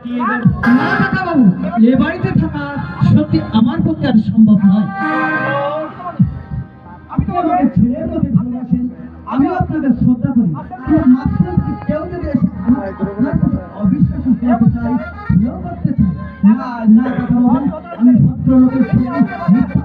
না কাকা বাবু এ বাড়িতে থাকা সত্যি আমার পক্ষে আর সম্ভব নয়। ছেলের মতো ভালোবাসেন আমিও আপনাদের শ্রদ্ধা করি। কিন্তু মাঝখান থেকে কেউ যদি এসে আমার প্রতি অবিশ্বাস করতে চাই করতে চাই না না কাকা বাবু আমি ভদ্রলোকের ছেলে মিথ্যা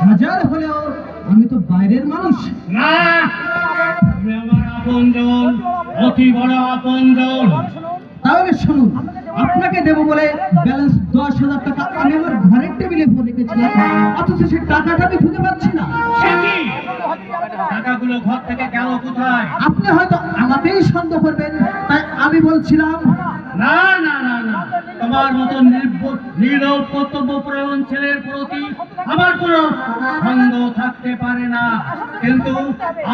হাজার হলেও আমি তো বাইরের মানুষ। না তুমি আমার আপনজন অতি বড় আপনজন। তাহলে শুনুন আপনাকে দেব বলে ব্যালেন্স দশ হাজার টাকা আমি আমার ঘরের টেবিলে ভরে রেখেছিলাম অথচ সে টাকাটা আমি খুঁজে পাচ্ছি না। টাকাগুলো ঘর থেকে গেল কোথায়? আপনি হয়তো আমাকেই সন্দেহ করবেন তাই আমি বলছিলাম না না না না। তোমার মতো নির্ব- নীরব কর্তব্য প্রয়ণ ছেলের প্রতি আমার কোনো সন্দেহ থাকতে পারে না। কিন্তু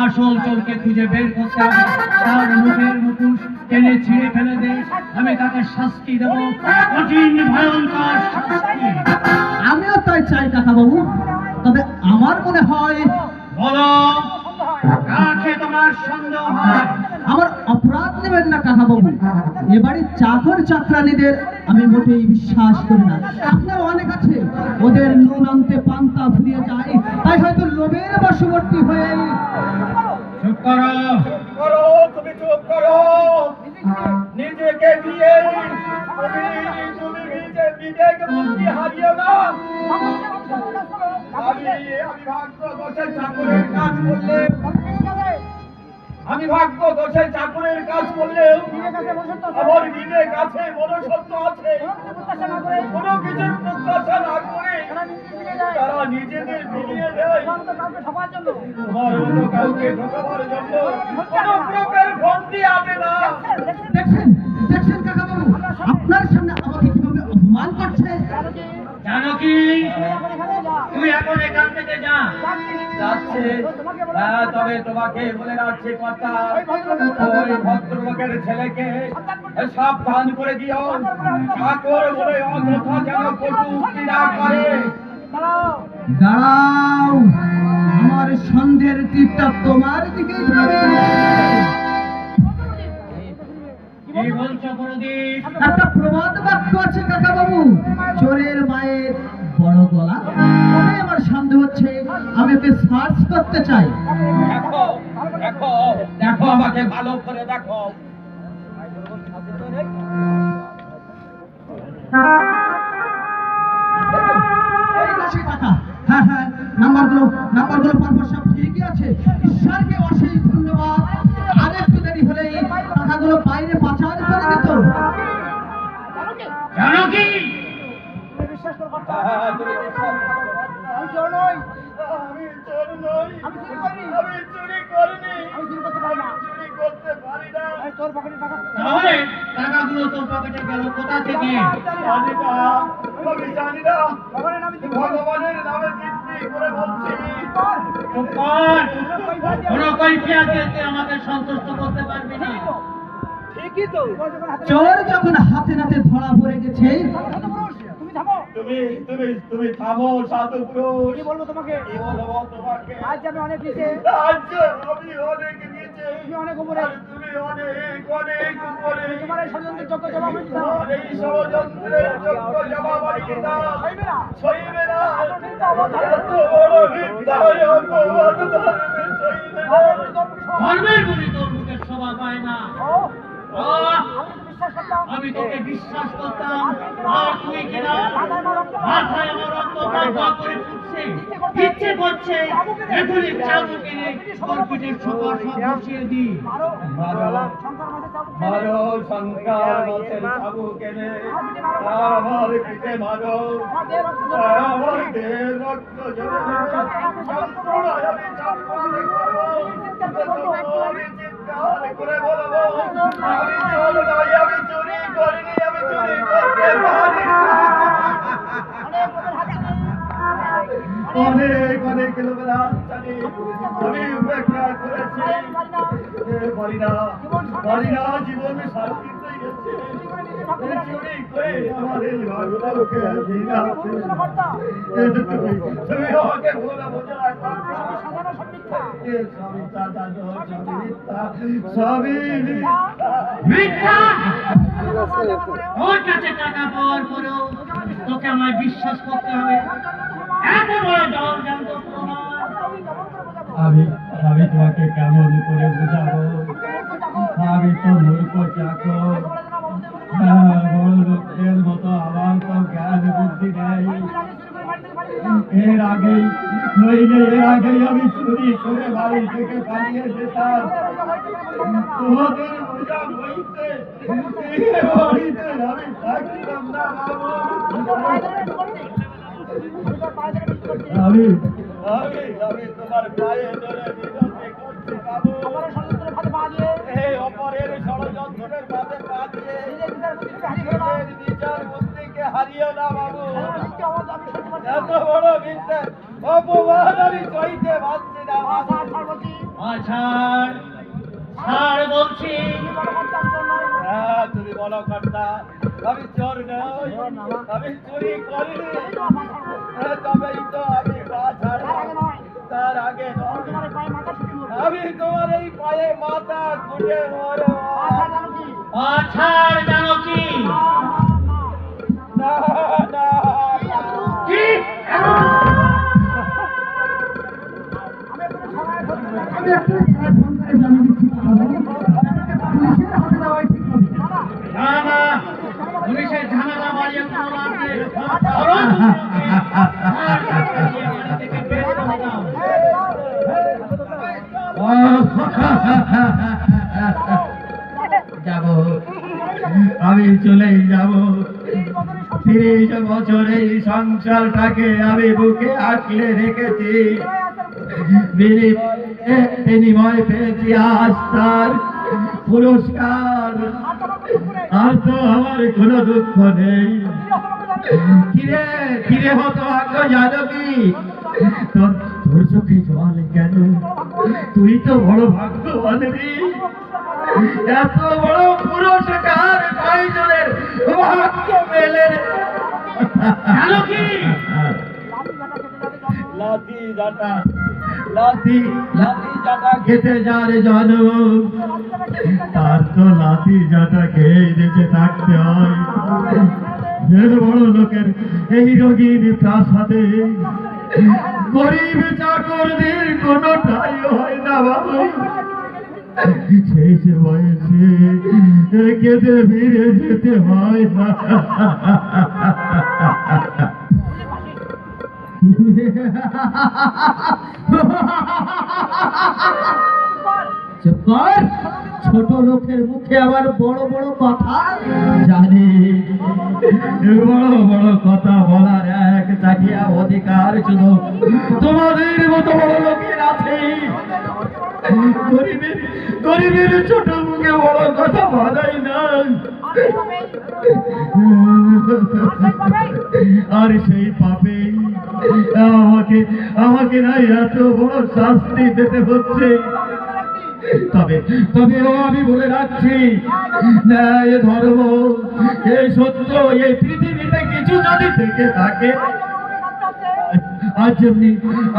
আসল চোরকে খুঁজে বের করতে হবে। তার মুখের মুখোশ টেনে ছিঁড়ে ফেলে দে। আমি তাকে শাস্তি দেব। কঠিন ভয়ঙ্কর শাস্তি। আমিও তাই চাই কাকা বাবু তবে আমার মনে হয় বলো কাকে তোমার সন্দেহ হয়? আমার অপরাধ নেবেন না কাকা বাবু এবারে চাকর চাকরানিদের আমি মোটেই বিশ্বাস করি না। আপনার অনেক আছে ওদের নুন আনতে পান্তা ফুরিয়ে যায় তাই হয়তো লোভের বশবর্তী হয়ে চুপ করো। করো তুমি চুপ করো। নিজেকে দিয়ে তুমি তুমি নিজে বিবেক বুদ্ধি হারিও না। আমি আমি ভাগ্য দোষে চাকরের কাজ করলে আমি ভাগ্য দোষে চাকরের কাজ করলে আমার বিবেক আছে মনুষ্যত্ব আছে। কোনো কিছুর প্রত্যাশা না করে তারা নিজেদের বিলিয়ে দেয়। তোমার অন্য কাউকে ঢোকাবার জন্য। কোনো প্রকার আনে না। দেখছেন দেখছেন। কাকা বাবু আপনার সামনে আমাকে কীভাবে অপমান করছে? জানো কি? তুই এখন এখান থেকে যা। যাচ্ছে। হ্যাঁ তবে তোমাকে বলে রাখছি কথা ওই ভদ্রলোকের ছেলেকে সাবধান করে দিও। ঠাকুর বলে অযথা যেন কটু না করে। দাঁড়াও আমার সন্ধ্যের তীরটা তোমার দিকেই যাবে একটা প্রবাদ বাক্য আছে কাকা বাবু চোরের মায়ের করতে চাই। দেখো দেখো দেখো আমাকে ভালো করে দেখো। এই দশে টাকা হ্যাঁ হ্যাঁ নাম্বারগুলো নাম্বারগুলো পরপর সব ঠিকই আছে। ঈশ্বরকে অশেষ ধন্যবাদ। আর একটু দেরি হলেই টাকাগুলো বাইরে পাচার করে দিত। জানো কি? হ্যাঁ, বিশ্বাস করো। আমি চোর নই। আমি চুরি করিনি। চুরি করতে পারি না। তাহলে টাকাগুলো তোর পকেটে গেল কোথা থেকে? জানি না। আমি জানি না। ভগবানের নামে দিব্যি করে। বলছি। চুপ কর। কোনো কৈফিয়ত দিতে আমাকে সন্তুষ্ট করতে পারবি না। চোর যখন হাতে নাতে ধরা পড়ে গেছে। তুমি তুমি তুমি থামো সাধু পুরুষ। কি বলব তোমাকে? কি বলব তোমাকে? আজ আমি অনেক নিচে। আজ আমি অনেক নিচে। তুমি অনেক উপরে। তুমি অনেক অনেক উপরে। তোমার এই ষড়যন্ত্রের যোগ্য জবাব আমি দিলাম এই ষড়যন্ত্রের যোগ্য জবাব আমি দিলাম হইবে না। সইবে না। এত মিথ্যা অবতার। এত বড় মিথ্যা অপবাদ সইবে না। ধর্মের গুলি তোর মুখে শোভা পায় না। ও, আমি তোকে বিশ্বাস করতাম। আমি আর তুই কিনা মাথায় আমার মাথায় গা করে ফুটছে। ইচ্ছে করছে এখনই চাবুক এনে তোর পিঠের সুপার সব বসিয়ে দি। মারো। শঙ্কর মাছের খাব কেনে আমার পিঠে মারো আমার দেহে রক্ত। আমার দেহের রক্ত ঝরে যন্ত্রণায় করব। অনেক অনেক লোকেরা জানি আমি উপেক্ষা করেছি। জীবন শান্তিতে ওর কাছে টাকা পাওয়ার পরেও তোকে আমায় বিশ্বাস করতে হবে এত বড় আমি আমি তোমাকে কেমন করে বুঝাবো? আমি তো মূর্খ চাকর। বড় মতো আমার তো জ্ঞান বুদ্ধি নেই আগে। এর আগেই নইলে এর আগেই আমি চুরি করে বাড়ি থেকে পালিয়ে যেতাম আমি আমি তোমার পায়ে ধরে এত বড় মিথ্যে অপমান আমি সইতে পারছি না। আছাড় ছাড় বলছি। হ্যাঁ তুমি বলো কর্তা আমি চোর নই আমি চুরি করিনি। হ্যাঁ, তবেই তো আমি পা ছাড়লাম তার আগে আমি তোমার এই পায়ে মাথা ঘুরে মরো আছাড় জানো কি? না না। পুলিশের আমি চলেই যাব। তিরিশ বছর সংসারটাকে আমি বুকে আঁকলে রেখেছি। বিনিময় পেয়েছি আস্থার পুরস্কার। আর তো আমার কোনো দুঃখ নেই। কিরে কিরে হতো আগ্য জানো কি তোর তোর চোখে জল কেন? তুই তো বড় ভাগ্যবান রে। এত বড় পুরস্কার কয়জনের ভাগ্য মেলে রে? জানো কি লাঠি জাটা লাঠি লাঠি জাটা খেতে যার জন্ম। তার তো লাঠি জাটা খেয়ে বেঁচে থাকতে হয়। যে বড় লোকের এই রোগীর প্রাসাদে। গরিব চাকরদের কোনোটাই হয় না বাবু। সেই সে বয়সে কেঁদে ফিরে যেতে হয় না। চুপ কর। ছোট লোকের মুখে আবার বড় বড় কথা জানি। বড় বড় কথা বলার এক চাটিয়া অধিকার শুধু তোমাদের মতো বড় লোকের আছে। গরিবের গরিবের ছোট মুখে বড় কথা বলাই না আর সেই পাপে আমাকে আমাকে না এত বড় শাস্তি পেতে হচ্ছে। তবে তবে ও আমি বলে রাখছি, ন্যায় ধর্ম, এই সত্য, এই পৃথিবীতে কিছু যদি থেকে থাকে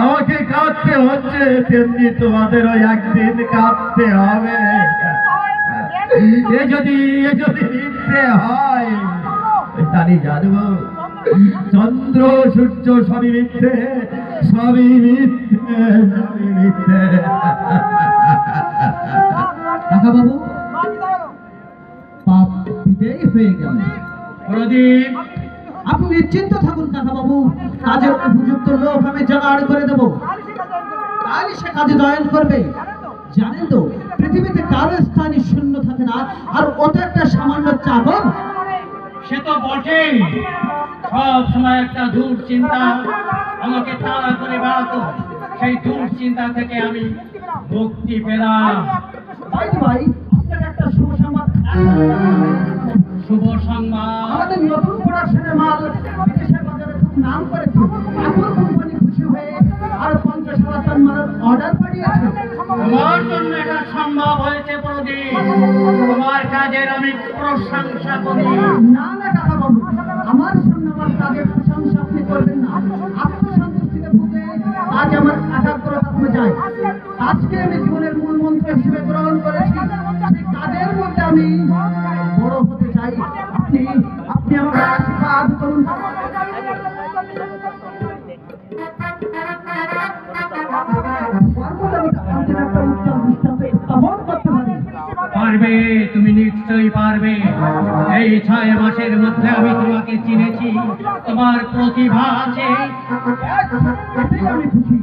আমাকে কাঁদতে হচ্ছে, তেমনি তোমাদেরও একদিন কাঁদতে হবে। এ যদি এ যদি হয়, তাহলে জানব। চন্দ্র সূর্য সবই মিথ্যে সবই মিথ্যে সবই মিথ্যে। কাকা বাবু পাপ বিদেয় হয়ে গেল। প্রদীপ। আপনি নিশ্চিন্ত থাকুন কাকা বাবু। কাজের উপযুক্ত লোক আমি জোগাড় করে দেবো। সে কাজে জয়েন করবে। জানেন তো পৃথিবীতে কারও স্থানই শূন্য থাকে না আর ও একটা সামান্য চাকর সে তো বটেই। সব সময় একটা দূর চিন্তা আমাকে তাড়া করে বেড়াতো। সেই দূর চিন্তা থেকে আমি মুক্তি পেলাম। ভাই ভাই একটা শুভ সংবাদ। শুভ সংবাদ। আমাদের নতুন প্রোডাকশনের মাল বিদেশের বাজারে খুব নাম করেছে। এখন কোম্পানি খুশি হয়ে আর পঞ্চাশ হাজার টন মালের অর্ডার পাঠিয়েছে। আমার জন্য এটা সম্ভব হয়েছে প্রদীপ তোমার কাজের আমি প্রশংসা করি। না না আমার সামনে আমার কাজের প্রশংসা আপনি করবেন না। আত্মসন্তুষ্টিতে ভুগে আজ আমার একাগ্রতা কমে যায়। আজকে আমি জীবনের মূল মন্ত্র হিসেবে গ্রহণ করেছি, সেই কাজের মধ্যে আমি বড় হতে চাই। আপনি আপনি আমাকে আশীর্বাদ করুন। পারবে তুমি নিশ্চয়ই পারবে। এই ছয় মাসের মধ্যে আমি তোমাকে চিনেছি তোমার প্রতিভা আছে। আমি খুশি।